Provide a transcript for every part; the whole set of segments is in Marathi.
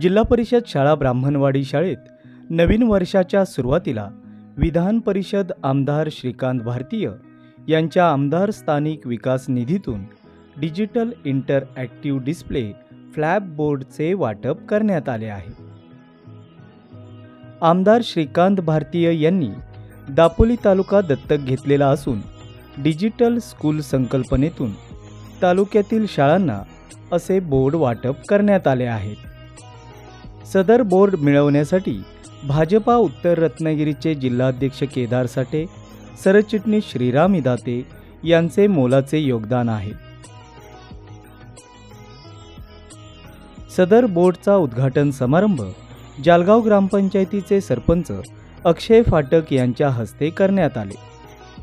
जिल्हा परिषद शाळा ब्राह्मणवाडी शाळेत नवीन वर्षाच्या सुरुवातीला विधान परिषद आमदार श्रीकांत भारतीय यांच्या आमदार स्थानिक विकास निधीतून डिजिटल इंटरॲक्टिव्ह डिस्प्ले फ्लॅप बोर्डचे वाटप करण्यात आले आहे. आमदार श्रीकांत भारतीय यांनी दापोली तालुका दत्तक घेतलेला असून डिजिटल स्कूल संकल्पनेतून तालुक्यातील शाळांना असे बोर्ड वाटप करण्यात आले आहेत. सदर बोर्ड मिळवण्यासाठी भाजपा उत्तर रत्नागिरीचे जिल्हाध्यक्ष केदार साठे सरचिटणीस श्रीराम इदाते यांचे मोलाचे योगदान आहे. सदर बोर्डचा उद्घाटन समारंभ जालगाव ग्रामपंचायतीचे सरपंच अक्षय फाटक यांच्या हस्ते करण्यात आले.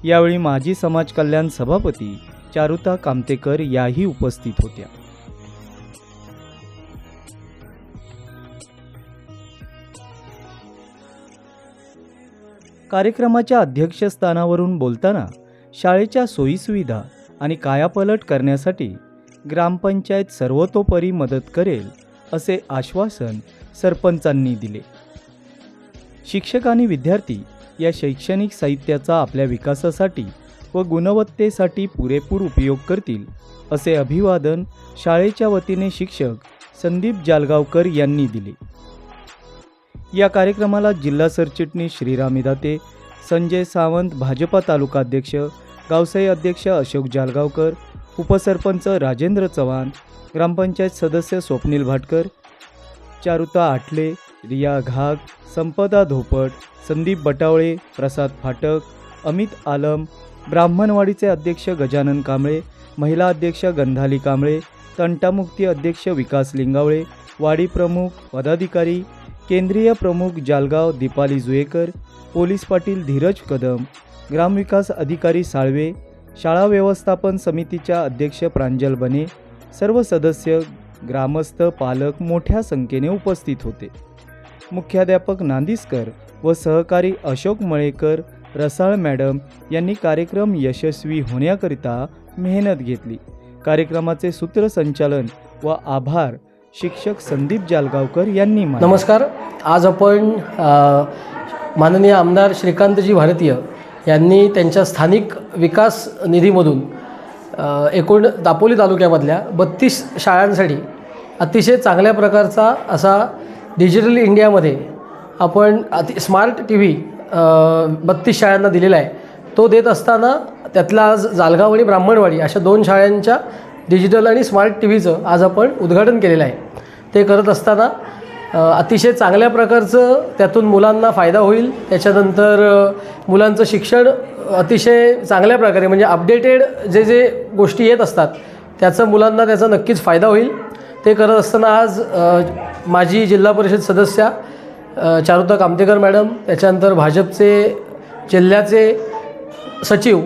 यावेळी माजी समाज कल्याण सभापती चारुता कामतेकर याही उपस्थित होत्या. कार्यक्रमाच्या अध्यक्षस्थानावरून बोलताना शाळेच्या सोयीसुविधा आणि कायापलट करण्यासाठी ग्रामपंचायत सर्वतोपरी मदत करेल असे आश्वासन सरपंचांनी दिले. शिक्षक आणि विद्यार्थी या शैक्षणिक साहित्याचा आपल्या विकासासाठी व गुणवत्तेसाठी पुरेपूर उपयोग करतील असे अभिवादन शाळेच्या वतीने शिक्षक संदीप जालगावकर यांनी दिले. या कार्यक्रमाला जिल्हा सरचिटणीस श्रीराम इदाते संजय सावंत भाजपा तालुकाध्यक्ष गावसाई अध्यक्ष अशोक जालगावकर उपसरपंच राजेंद्र चव्हाण ग्रामपंचायत सदस्य स्वप्नील भाटकर चारुता आठले रिया घाग संपदा धोपट संदीप बटावळे प्रसाद फाटक अमित आलम ब्राह्मणवाडीचे अध्यक्ष गजानन कांबळे महिला अध्यक्ष गंधाली कांबळे तंटामुक्ती अध्यक्ष विकास लिंगावळे वाडी प्रमुख पदाधिकारी केंद्रीय प्रमुख जालगाव दीपाली जुएकर पोलीस पाटील धीरज कदम ग्रामविकास अधिकारी साळवे शाळा व्यवस्थापन समितीच्या अध्यक्ष प्रांजल बने सर्व सदस्य ग्रामस्थ पालक मोठ्या संख्येने उपस्थित होते. मुख्याध्यापक नांदिसकर व सहकारी अशोक मळेकर रसाळ मॅडम यांनी कार्यक्रम यशस्वी होण्याकरिता मेहनत घेतली. कार्यक्रमाचे सूत्रसंचालन व आभार शिक्षक संदीप जालगावकर यांनी नमस्कार. आज आपण माननीय आमदार श्रीकांतजी भारतीय यांनी त्यांच्या स्थानिक विकास निधीमधून एकूण दापोली तालुक्यामधल्या बत्तीस शाळांसाठी अतिशय चांगल्या प्रकारचा असा डिजिटल इंडियामध्ये आपण अति स्मार्ट टी व्ही बत्तीस शाळांना दिलेला आहे. तो देत असताना त्यातला आज जालगाव आणि ब्राह्मणवाडी अशा दोन शाळांच्या डिजिटल आणि स्मार्ट टी व्हीचं आज आपण उद्घाटन केलेलं आहे. ते करत असताना अतिशय चांगल्या प्रकारचं त्यातून मुलांना फायदा होईल. त्याच्यानंतर मुलांचं शिक्षण अतिशय चांगल्या प्रकारे म्हणजे अपडेटेड जे जे गोष्टी येत असतात त्याचा मुलांना त्याचा नक्कीच फायदा होईल. ते करत असताना आज माजी जिल्हा परिषद सदस्या चारुता कामतेकर मॅडम त्याच्यानंतर भाजपचे जिल्ह्याचे सचिव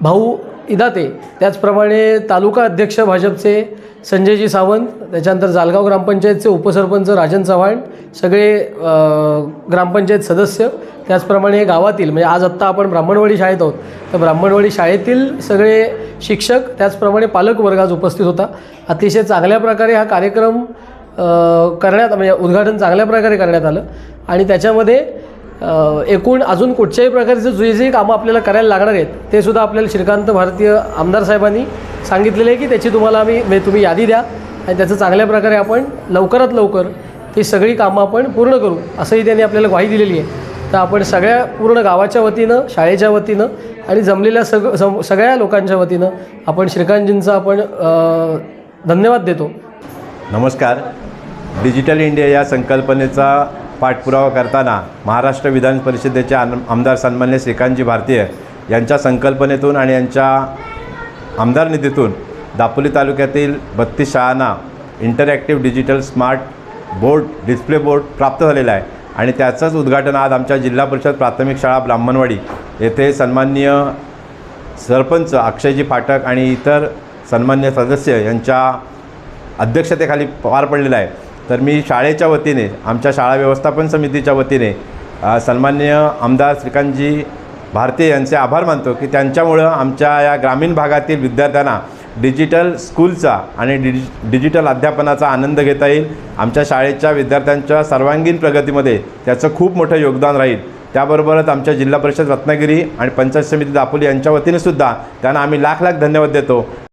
भाऊ इदाते. त्याचप्रमाणे तालुका अध्यक्ष भाजपचे संजयजी सावंत त्याच्यानंतर जालगाव ग्रामपंचायतचे उपसरपंच राजन चव्हाण सगळे ग्रामपंचायत सदस्य. त्याचप्रमाणे गावातील म्हणजे आज आत्ता आपण ब्राह्मणवाडी शाळेत आहोत. तर ब्राह्मणवाडी शाळेतील सगळे शिक्षक त्याचप्रमाणे पालकवर्ग आज उपस्थित होता. अतिशय चांगल्या प्रकारे हा कार्यक्रम करण्यात म्हणजे उद्घाटन चांगल्या प्रकारे करण्यात आलं. आणि त्याच्यामध्ये एकूण अजून कुठच्याही प्रकारचे जे जे कामं आपल्याला करायला लागणार आहेत ते सुद्धा आपल्याला श्रीकांत भारतीय आमदार साहेबांनी सांगितलेलं आहे की त्याची तुम्हाला आम्ही म्हणजे तुम्ही यादी द्या आणि त्याचं चांगल्या प्रकारे आपण लवकरात लवकर ती सगळी कामं आपण पूर्ण करू असंही त्यांनी आपल्याला ग्वाही दिलेली आहे. तर आपण सगळ्या पूर्ण गावाच्या वतीनं शाळेच्या वतीनं आणि जमलेल्या सग सम सगळ्या लोकांच्या वतीनं आपण श्रीकांतजींचा आपण धन्यवाद देतो. नमस्कार. डिजिटल इंडिया या संकल्पनेचा पाठपुरावा करताना महाराष्ट्र विधान परिषदेचे आमदार सन्मान्य श्रीकांतजी भारतीय यांच्या संकल्पनेतून आणि यांच्या आमदार निधीतून दापोली तालुक्यातील बत्तीस शाळांना interactive digital smart board display board प्राप्त झालेला आहे. आणि त्याचंच उद्घाटन आज आमच्या जिल्हा परिषद प्राथमिक शाळा ब्राह्मणवाडी येथे सन्माननीय सरपंच अक्षयजी फाटक आणि इतर सन्मान्य सदस्य यांच्या अध्यक्षतेखाली पार पडलेला आहे. तर मी शाळेच्या वतीने आमच्या शाळा व्यवस्थापन समितीच्या वतीने सन्मान्य आमदार श्रीकांतजी भारतीय यांचे आभार मानतो की त्यांच्यामुळं आमच्या या ग्रामीण भागातील विद्यार्थ्यांना डिजिटल स्कूलचा आणि डिजि डिजिटल अध्यापनाचा आनंद घेता येईल. आमच्या शाळेच्या विद्यार्थ्यांच्या सर्वांगीण प्रगतीमध्ये त्याचं खूप मोठं योगदान राहील. त्याबरोबरच आमच्या जिल्हा परिषद रत्नागिरी आणि पंचायत समिती दापोली यांच्या वतीने सुद्धा त्यांना आम्ही लाख लाख धन्यवाद देतो.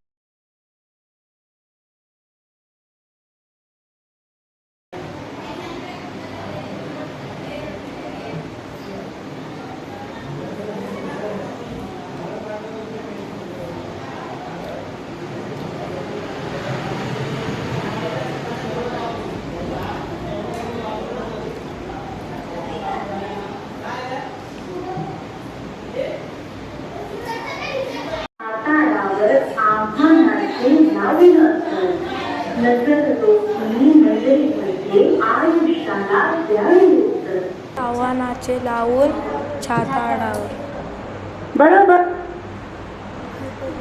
आव्हानाचे लावून छाताडावर. बरोबर.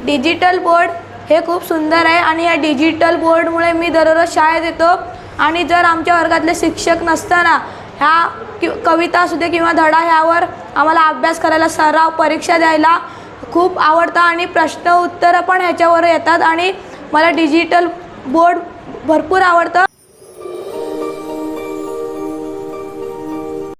डिजिटल बोर्ड हे खूप सुंदर आहे आणि या डिजिटल बोर्डमुळे मी दररोज शाळेत येतो आणि जर आमच्या वर्गातले शिक्षक नसताना ह्या कि कविता असू दे किंवा धडा ह्यावर आम्हाला अभ्यास करायला सराव परीक्षा द्यायला खूप आवडतं आणि प्रश्न उत्तरं पण ह्याच्यावर येतात आणि मला डिजिटल बोर्ड भरपूर आवडतं.